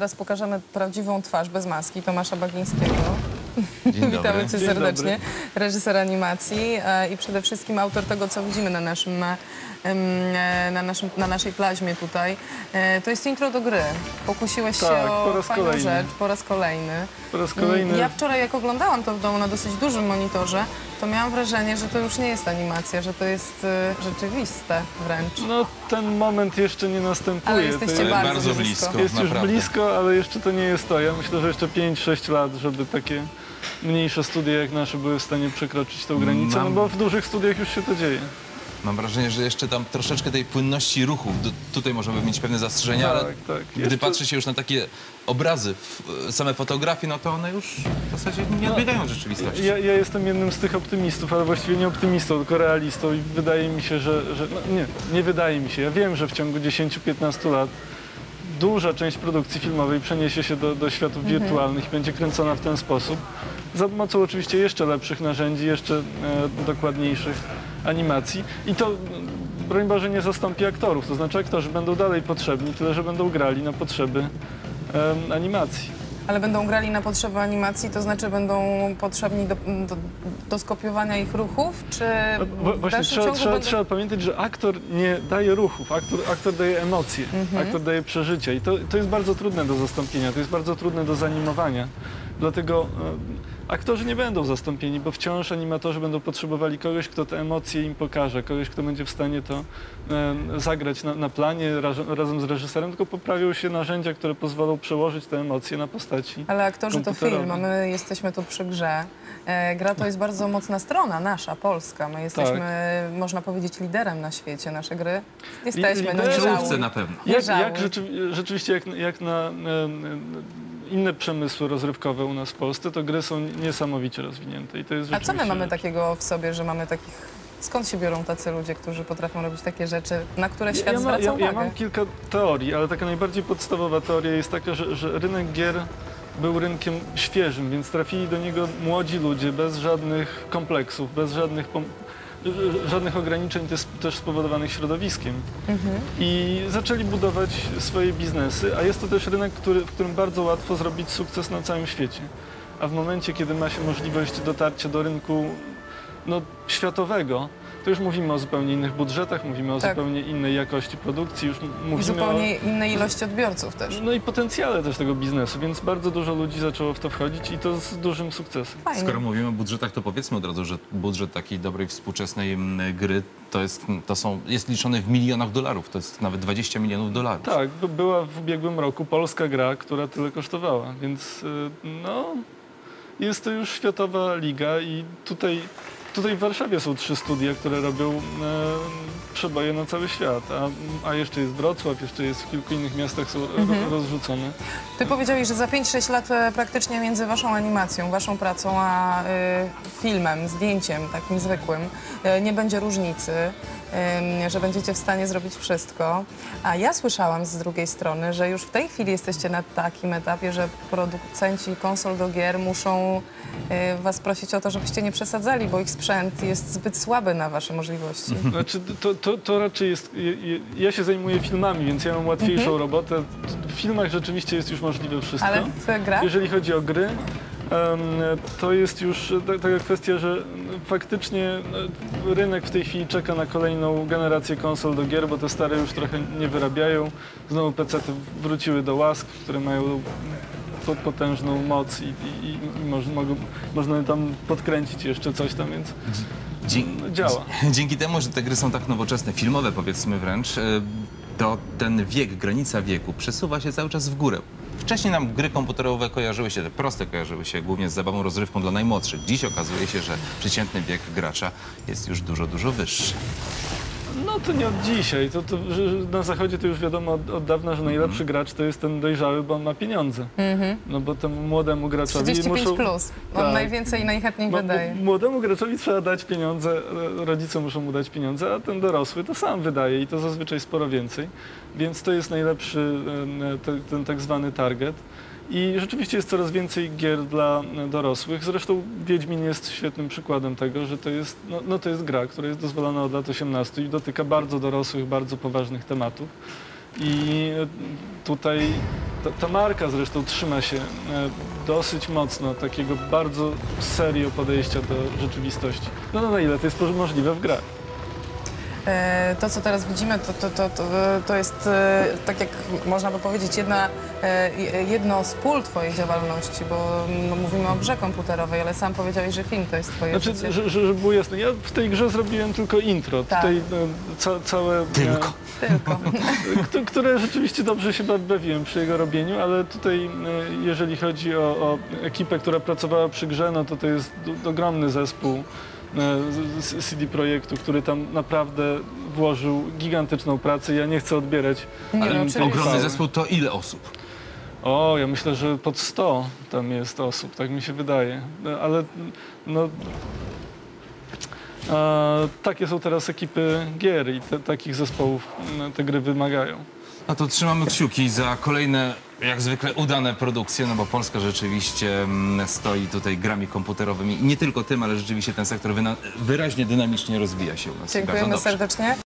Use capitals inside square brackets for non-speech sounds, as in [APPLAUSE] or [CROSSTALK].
Teraz pokażemy prawdziwą twarz bez maski Tomasza Bagińskiego. Dzień Witamy cię serdecznie. Reżyser animacji e, i przede wszystkim autor tego, co widzimy na naszym, e, na naszym, na naszej plaźmie tutaj. E, To jest intro do gry. Pokusiłeś się Tak, o po raz fajną kolejny. rzecz po raz kolejny. Po raz kolejny. Ja wczoraj, jak oglądałam to w domu na dosyć dużym monitorze, to miałam wrażenie, że to już nie jest animacja, że to jest rzeczywiste wręcz. No ten moment jeszcze nie następuje. Ale To jesteście jest, bardzo, bardzo blisko. blisko. jest już naprawdę. blisko, ale jeszcze to nie jest to. Ja myślę, że jeszcze 5-6 lat, żeby takie mniejsze studia jak nasze były w stanie przekroczyć tą granicę, Mam- no bo w dużych studiach już się to dzieje. Mam wrażenie, że jeszcze tam troszeczkę tej płynności ruchów. Do, tutaj możemy mieć pewne zastrzeżenia, Tak, ale tak. gdy Jeszcze- patrzy się już na takie obrazy, f- same fotografie, no to one już w zasadzie nie odbiegają od rzeczywistości. Ja, ja jestem jednym z tych optymistów, ale właściwie nie optymistą, tylko realistą i wydaje mi się, że... że no nie, nie wydaje mi się. Ja wiem, że w ciągu 10-15 lat duża część produkcji filmowej przeniesie się do, do światów wirtualnych i będzie kręcona w ten sposób. Za pomocą oczywiście jeszcze lepszych narzędzi, jeszcze e, dokładniejszych animacji. I to, broń Boże, nie zastąpi aktorów. To znaczy aktorzy będą dalej potrzebni, tyle że będą grali na potrzeby em, animacji. Ale będą grali na potrzeby animacji, to znaczy będą potrzebni do, do, do skopiowania ich ruchów, czy No, Właśnie trzeba, trzeba, będą... trzeba pamiętać, że aktor nie daje ruchów, aktor, aktor daje emocje, Mhm. aktor daje przeżycia i to, to jest bardzo trudne do zastąpienia, to jest bardzo trudne do zanimowania. Dlatego e, aktorzy nie będą zastąpieni, bo wciąż animatorzy będą potrzebowali kogoś, kto te emocje im pokaże, kogoś, kto będzie w stanie to e, zagrać na, na planie razem, razem z reżyserem, tylko poprawią się narzędzia, które pozwolą przełożyć te emocje na postaci. Ale aktorzy to film, a my jesteśmy tu przy grze. E, gra to jest bardzo mocna strona, nasza, polska. My jesteśmy, można powiedzieć, liderem na świecie. Nasze gry jesteśmy, no? W czołówce żałuj. na pewno. Jak, jak rzeczy, rzeczywiście jak, jak na e, inne przemysły rozrywkowe u nas w Polsce, to gry są niesamowicie rozwinięte. I to jest A co my mamy takiego w sobie, że mamy takich... Skąd się biorą tacy ludzie, którzy potrafią robić takie rzeczy, na które świat ja, ma, zwraca ja, uwagę? ja mam kilka teorii, ale taka najbardziej podstawowa teoria jest taka, że, że rynek gier był rynkiem świeżym, więc trafili do niego młodzi ludzie bez żadnych kompleksów, bez żadnych, żadnych ograniczeń też, też spowodowanych środowiskiem. Mhm. I zaczęli budować swoje biznesy, a jest to też rynek, który, w którym bardzo łatwo zrobić sukces na całym świecie. A w momencie, kiedy ma się możliwość dotarcia do rynku no, światowego, to już mówimy o zupełnie innych budżetach, mówimy o Tak. zupełnie innej jakości produkcji, już mówimy zupełnie innej ilości odbiorców też. o... No i potencjale też tego biznesu, więc bardzo dużo ludzi zaczęło w to wchodzić i to z dużym sukcesem. Fajnie. Skoro mówimy o budżetach, to powiedzmy od razu, że budżet takiej dobrej, współczesnej mm, gry to jest, to są, jest liczony w milionach dolarów. To jest nawet 20 milionów dolarów. Tak, by- była w ubiegłym roku polska gra, która tyle kosztowała, więc y, no jest to już światowa liga i tutaj, tutaj w Warszawie są trzy studia, które robią e, przeboje na cały świat, a, a jeszcze jest Wrocław, jeszcze jest w kilku innych miastach są ro, rozrzucone. Ty powiedziałeś, że za 5-6 lat e, praktycznie między waszą animacją, waszą pracą, a y, filmem, zdjęciem takim zwykłym y, nie będzie różnicy, że będziecie w stanie zrobić wszystko. A ja słyszałam z drugiej strony, że już w tej chwili jesteście na takim etapie, że producenci konsol do gier muszą y, was prosić o to, żebyście nie przesadzali, bo ich sprzęt jest zbyt słaby na wasze możliwości. Znaczy, to, to, to raczej jest. je- je- Ja się zajmuję filmami, więc ja mam łatwiejszą robotę. W filmach rzeczywiście jest już możliwe wszystko. Ale w grach? Jeżeli chodzi o gry, to jest już ta- taka kwestia, że faktycznie e, rynek w tej chwili czeka na kolejną generację konsol do gier, bo te stare już trochę nie wyrabiają. Znowu PC wróciły do łask, które mają po- potężną moc i, i, i moż, mogą, można tam podkręcić jeszcze coś tam, więc no, działa. Dzięki temu, że te gry są tak nowoczesne, filmowe powiedzmy wręcz, y, to ten wiek, granica wieku przesuwa się cały czas w górę. Wcześniej nam gry komputerowe kojarzyły się, te proste kojarzyły się głównie z zabawą rozrywką dla najmłodszych. Dziś okazuje się, że przeciętny wiek gracza jest już dużo, dużo wyższy. No to nie od dzisiaj. To, to, na zachodzie to już wiadomo od, od dawna, że najlepszy gracz to jest ten dojrzały, bo on ma pieniądze. No bo temu młodemu graczowi 35 muszą... plus. On Tak. najwięcej i najchętniej No, wydaje. Młodemu graczowi trzeba dać pieniądze, e, rodzice muszą mu dać pieniądze, a ten dorosły to sam wydaje i to zazwyczaj sporo więcej. Więc to jest najlepszy e, te, ten tak zwany target. I rzeczywiście jest coraz więcej gier dla e, dorosłych. Zresztą Wiedźmin jest świetnym przykładem tego, że to jest, no, no to jest gra, która jest dozwolona od lat 18 i dotyka bardzo dorosłych, bardzo poważnych tematów. I e, tutaj ta, ta marka zresztą trzyma się e, dosyć mocno takiego bardzo serio podejścia do rzeczywistości. No, no na ile to jest możliwe w grach. E, To, co teraz widzimy, to, to, to, to, to jest, e, tak jak można by powiedzieć, jedna, e, jedno z pól Twojej działalności, bo no, mówimy o grze komputerowej, ale sam powiedziałeś, że film to jest Twoje Znaczy, życie. że, że, żeby było jasne, ja w tej grze zrobiłem tylko intro. Tak. Tutaj ca, całe... Tylko. Tylko. [LAUGHS] Które rzeczywiście dobrze się ba- bawiłem przy jego robieniu, ale tutaj jeżeli chodzi o, o ekipę, która pracowała przy grze, no to to jest ogromny zespół CD Projektu, który tam naprawdę włożył gigantyczną pracę. Ja nie chcę odbierać. Nie, Ale no, ogromny zespół to ile osób? O, ja myślę, że pod 100 tam jest osób, tak mi się wydaje. No, Ale no... A, takie są teraz ekipy gier i te, takich zespołów no, te gry wymagają. No to trzymamy kciuki za kolejne, jak zwykle, udane produkcje, no bo Polska rzeczywiście mm, stoi tutaj grami komputerowymi. I nie tylko tym, ale rzeczywiście ten sektor wyraźnie dynamicznie rozwija się u nas. Dziękujemy serdecznie.